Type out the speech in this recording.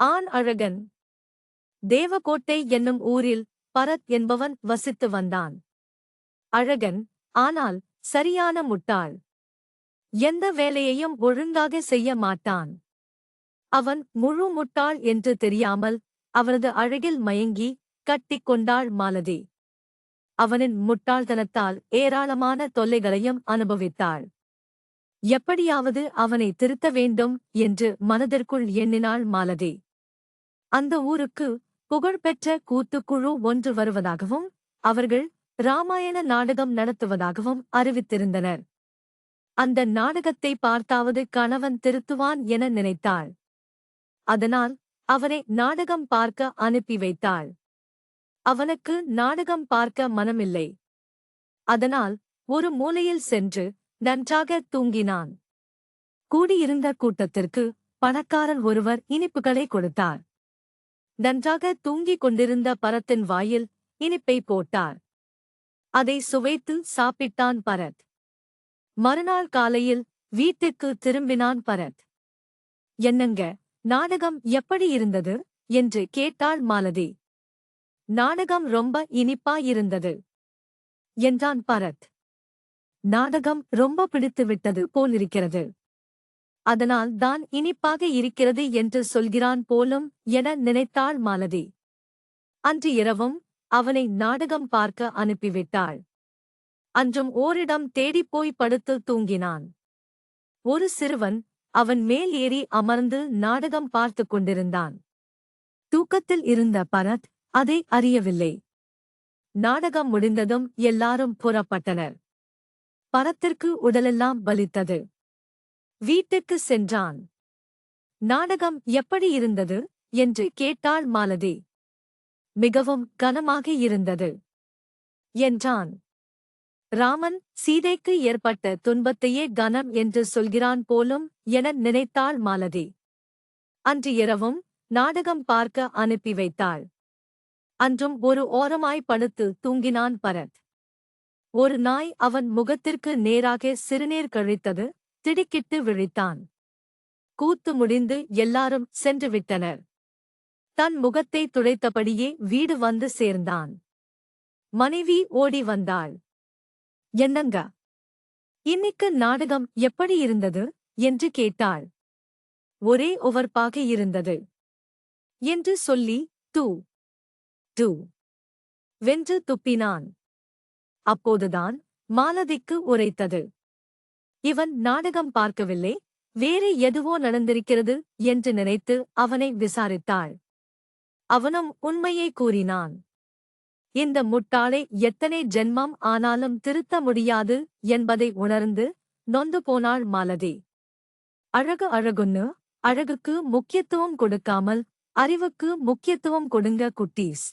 ஆண் அழகன். தேவகோட்டை என்னும் ஊரில் பரத் என்பவன் வசித்து வந்தான். அழகன் ஆனால் சரியான முட்டாள். எந்த வேலையையும் ஒழுங்காக செய்ய மாட்டான். அவன் முழு முட்டாள் என்று தெரியாமல் அவனது அழகில் மயங்கி கட்டிக் கொண்டாள் மாலதி. அவனின் முட்டாள்தனத்தால் ஏராளமான தொல்லைகளையும் அனுபவித்தாள். எப்படியாவது அவனை திருத்த வேண்டும் என்று மனதிற்குள் எண்ணினாள் மாலதி. அந்த ஊருக்கு புகழ்பெற்ற கூத்துக்குழு ஒன்று வருவதாகவும் அவர்கள் ராமாயண நாடகம் நடத்துவதாகவும் அறிவித்திருந்தனர். அந்த நாடகத்தை பார்த்தாவது கணவன் திருத்துவான் என நினைத்தாள். அதனால் அவனை நாடகம் பார்க்க அனுப்பி வைத்தாள். அவனுக்கு நாடகம் பார்க்க மனமில்லை. அதனால் ஒரு மூலையில் சென்று நன்றாக தூங்கினான். கூடியிருந்த கூட்டத்திற்கு பணக்காரன் ஒருவர் இனிப்புகளை கொடுத்தார். நன்றாக தூங்கிக் கொண்டிருந்த பரத்தின் வாயில் இனிப்பை போட்டார். அதை சுவைத்து சாப்பிட்டான் பரத். மறுநாள் காலையில் வீட்டுக்கு திரும்பினான் பரத். என்னங்க நாடகம் எப்படி இருந்தது? என்று கேட்டாள் மாலதி. நாடகம் ரொம்ப இனிப்பா இருந்தது என்றான் பரத். நாடகம் ரொம்ப பிடித்துவிட்டது போலிருக்கிறது அதனால் தான் இனிப்பாக இருக்கிறது என்று சொல்கிறான் போலும் என நினைத்தாள் மாலதி. அன்று இரவும் அவனை நாடகம் பார்க்க அனுப்பிவிட்டாள். அன்றும் ஓரிடம் தேடிப்போய் படுத்து தூங்கினான். ஒரு சிறுவன் அவன் மேல் ஏறி அமர்ந்து நாடகம் பார்த்துக் கொண்டிருந்தான். தூக்கத்தில் இருந்த பரத் அதை அறியவில்லை. நாடகம் முடிந்ததும் எல்லாரும் புறப்பட்டனர். பரத்திற்கு உடலெல்லாம் பலித்தது வீட்டுக்கு சென்றான். நாடகம் எப்படி இருந்தது? என்று கேட்டாள் மாலதி. மிகவும் கனமாக இருந்தது. என்றான். ராமன் சீதைக்கு ஏற்பட்ட துன்பத்தையே கனம் என்று சொல்கிறான் போலும் என நினைத்தாள் மாலதி. அன்று இரவும் நாடகம் பார்க்க அனுப்பி வைத்தாள். அன்றும் ஒரு ஓரமாய் படுத்து தூங்கினான் பரத். ஒரு நாய் அவன் முகத்திற்கு நேராக சிறுநீர் கழித்தது. திடுக்கிட்டு விழித்தான். கூத்து முடிந்து எல்லாரும் சென்று விட்டனர். தன் முகத்தை துடைத்தபடியே வீடு வந்து சேர்ந்தான். மனைவி ஓடி வந்தாள். என்னங்க? இன்னைக்கு நாடகம் எப்படி இருந்தது? என்று கேட்டாள். ஒரே ஒவர்ப்பாக இருந்தது என்று சொல்லி தூ தூ வென்று துப்பினான். அப்போதுதான் மாலதிக்கு உரைத்தது. இவன் நாடகம் பார்க்கவில்லை. வேறு எதுவோ நடந்திருக்கிறது என்று நினைத்து அவனை விசாரித்தாள். அவனும் உண்மையை கூறினான். இந்த முட்டாளை எத்தனை ஜென்மம் ஆனாலும் திருத்த முடியாது என்பதை உணர்ந்து நொந்து போனாள் மாலதி. அழகு அழகுன்னு அழகுக்கு முக்கியத்துவம் கொடுக்காமல் அறிவுக்கு முக்கியத்துவம் கொடுங்க குட்டீஸ்.